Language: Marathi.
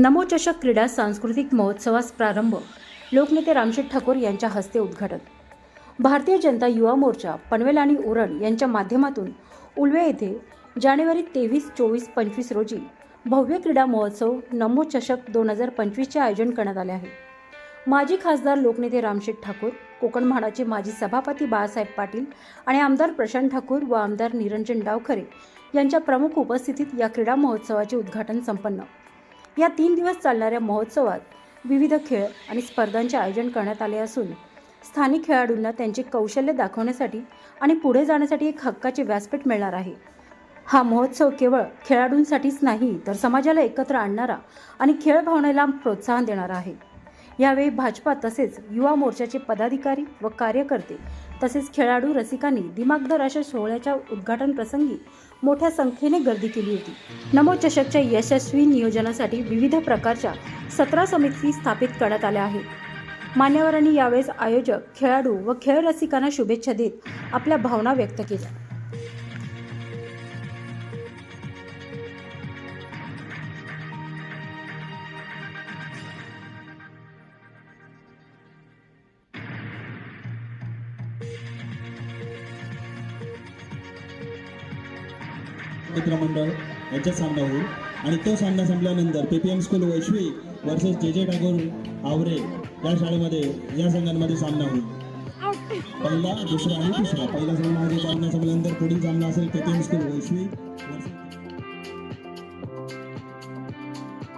नमोचषक क्रीडा सांस्कृतिक महोत्सवास प्रारंभ. लोकनेते रामशेठ ठाकूर यांच्या हस्ते उद्घाटन. भारतीय जनता युवा मोर्चा पनवेल आणि उरण यांच्या माध्यमातून उल्वे येथे जानेवारी तेवीस चोवीस पंचवीस रोजी भव्य क्रीडा महोत्सव नमोचषक दोन हजार पंचवीसचे आयोजन करण्यात आले आहे. माजी खासदार लोकनेते रामशेठ ठाकूर कोकण म्हाडाचे माजी सभापती बाळासाहेब पाटील आणि आमदार प्रशांत ठाकूर व आमदार निरंजन डावखरे यांच्या प्रमुख उपस्थितीत या क्रीडा महोत्सवाचे उद्घाटन संपन्न. या तीन दिवस चालणाऱ्या महोत्सवात विविध खेळ आणि स्पर्धांचे आयोजन करण्यात आले असून स्थानिक खेळाडूंना त्यांचे कौशल्य दाखवण्यासाठी आणि पुढे जाण्यासाठी एक हक्काचे व्यासपीठ मिळणार आहे. हा महोत्सव केवळ खेळाडूंसाठीच नाही तर समाजाला एकत्र आणणारा आणि खेळ भावनेला प्रोत्साहन देणारा आहे. यावेळी भाजपा तसेच युवा मोर्चाचे पदाधिकारी व कार्यकर्ते तसेच खेळाडू रसिकांनी दिमागदार अशा सोहळ्याच्या उद्घाटन प्रसंगी मोठ्या संख्येने गर्दी केली होती. नमो चषकच्या यशस्वी नियोजनासाठी विविध प्रकारच्या सतरा समिती स्थापित करण्यात आल्या आहेत. मान्यवरांनी यावेळेस आयोजक खेळाडू व खेळ रसिकांना शुभेच्छा देत आपल्या भावना व्यक्त केल्या. मित्रमंडळ यांच्यात सामना होईल. आणि तो सामना संपल्यानंतर पीपीएम स्कूल वैश्वी वर्सेस जे जे टागोर आवरे या शाळेमध्ये या संघांमध्ये सामना होईल. पहिला दुसरा आणि तिसरा. पहिला सामना हा जो सामना संपल्यानंतर पुढील सामना असेल पीपीएम स्कूल वैश्वी